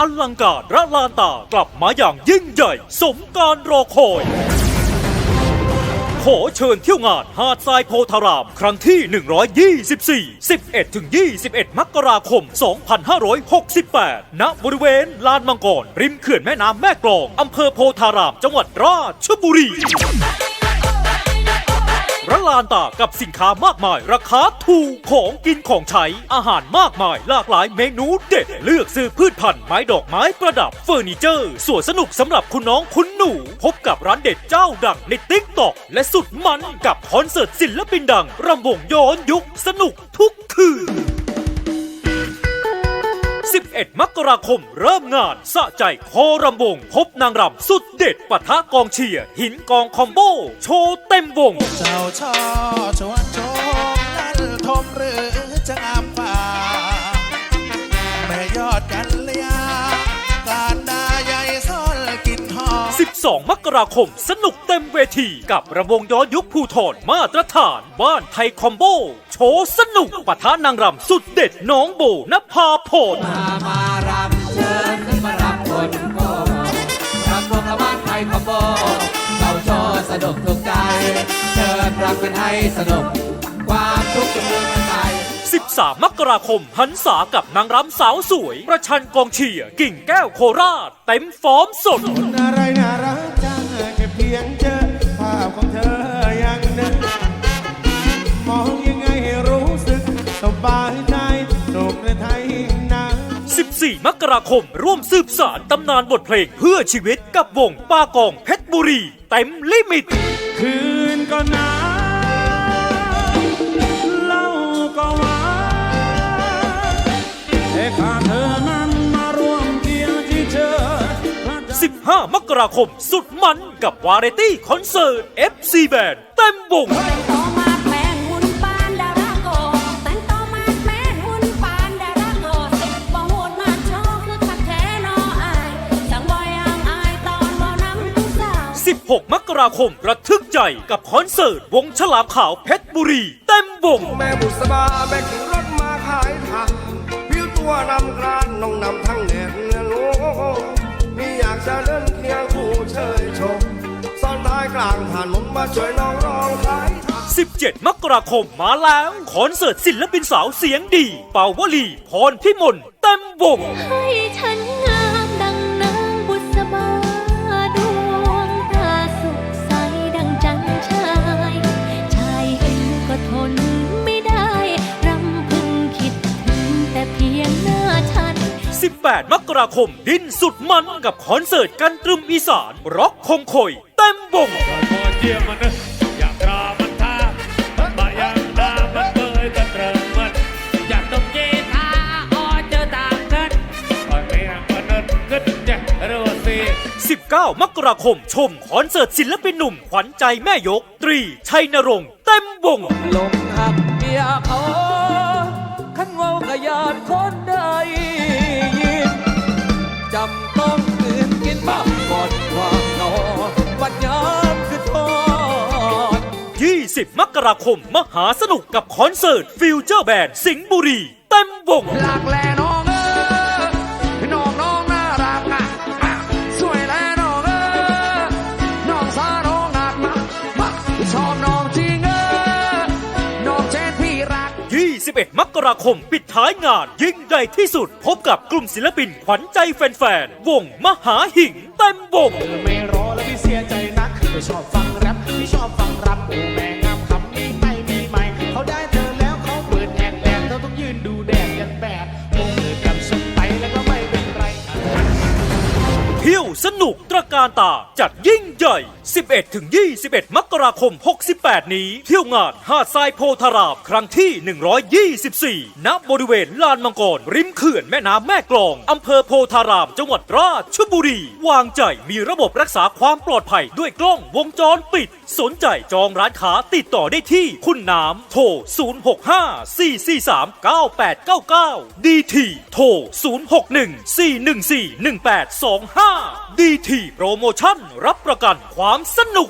อลังการระลานตากลับมาอย่างยิ่งใหญ่ สมการรอคอย ขอเชิญเที่ยวงานหาดทรายโพธาราม ครั้งที่ 124 11ถึง21 มกราคม 2568 ณ บริเวณลานมังกร ริมเขื่อนแม่น้ำแม่กลอง อำเภอโพธาราม จังหวัดราชบุรี ระลานตากับสินค้ามากมาย ราคาถูกของกินของใช้ อาหารมากมาย หลากหลายเมนูเด็ด เลือกซื้อพืชพันธุ์ไม้ดอกไม้ประดับเฟอร์นิเจอร์สวนสนุกสำหรับคุณน้องคุณหนู พบกับร้านเด็ดเจ้าดังในติ๊กตอกและสุดมันกับคอนเสิร์ตศิลปินดังรำวงย้อนยุคสนุกทุกคืน 11 มกราคม เริ่มงานสะใจคอรำวง พบนางรำสุดเด็ดปะทะกองเชียร์ หินกองคอมโบ โชว์เต็มวง เจ้าชอชวนชมนั่นทมหรือจะงามป่า 12 มกราคม สนุกเต็มเวที กับระวงย้อนยุคภูทรมาตรฐาน บ้านไทยคอมโบ โชว์สนุกปะทะนางรำสุดเด็ดน้องโบนภาพรมามารำเชิญขึ้นมารับคนโกรำวงละบ้านไทยคอมโบเราโชว์สนุกถูกใจ เชิญรำกันให้สนุกความทุกข์จะลืมกันไป 13 มกราคมหันษากับนางรำสาวสวย ประชันกองเชียร์กิ่งแก้วโคราช เต็มฟอร์มสด อะไรน่ารักจังแค่เพียงเจอภาพของเธออย่างนั้นมองยังไงให้รู้สึกสบายใจสุขในไทยนะ 14 มกราคม ร่วมสืบสารตำนานบทเพลงเพื่อชีวิตกับวงปากองเพชรบุรี เต็มลิมิต คืนก็หนาว 15 มกราคม สุดมันกับวาไรตี้คอนเสิร์ต FC Band เต็มวงมกราโกสิบบ่หุ่นมาโชว์คือคักแท้นออายสั่งบ่ยังอายตอนบ่นำผู้สาว16 มกราคมระทึกใจกับคอนเสิร์ต วงฉลามขาวเพชรบุรี เต็มวง แม่บุษบาแบกขึ้นรถมาขายผักผิวตัวนำกรานน้องนำทั้งแดดเหงื่อโล มีอยากจะเล่นเคียงคู่เชยชมซ่อนท้ายกลางถนนมาช่วยน้องร้องไห้17 มกราคมมาแล้วคอนเสิร์ตศิลปินสาวเสียงดี เป่าวลีพรพิมลเต็มวงให้ฉันง 18 มกราคม ดิ้นสุดมันกับคอนเสิร์ตกันตรึมอีสานร็อกคงคอยเต็มวงพอเจียมันนะอยากรามันท่ามายังตามันเบยกันเริ่มมันอยากต้องเจทาออเจอตามกันอ่อนเมียมันนึกขึ้นจะเรือสี19 มกราคม ชมคอนเสิร์ตศิลปินหนุ่ม ขวัญใจแม่ยก ตรี ชัยนรงค์เต็มวงลมหักเมียเขา 20 มกราคม มหาสนุกกับคอนเสิร์ตฟิวเจอร์แบนด์สิงห์บุรี เต็มวง หลักแลน้องเออน้องน้องน่ารักอะอะสวยแลน้องเออน้องสาวน้องอาจมามาชอบน้องจริงเออน้องเช่นพี่รัก 21 มกราคม ปิดท้ายงานยิ่งใหญ่ที่สุด พบกับกลุ่มศิลปินขวัญใจแฟนๆ วงมหาหิงเต็มวง ไม่รอแล้วพี่เสียใจนักไม่ชอบฟัง ดูแดดกันแดดคงเลยกันสุดไปแล้วก็ไม่เป็นไร เที่ยวสนุกตระการตาจัดยิ่ง ใหญ่ 11-21 มกราคม 68 นี้ เที่ยวงานหาดทรายโพธาราม ครั้งที่ 124 ณ บริเวณลานมังกร ริมเขื่อนแม่น้ำแม่กลอง อำเภอโพธาราม จังหวัดราชบุรี วางใจมีระบบรักษาความปลอดภัยด้วยกล้องวงจรปิด สนใจจองร้านค้าติดต่อได้ที่คุณน้ำ โทร 065-443-9899 ดีทีโทร 061-414-1825 ดีทีโปรโมชั่นรับประกันความสนุก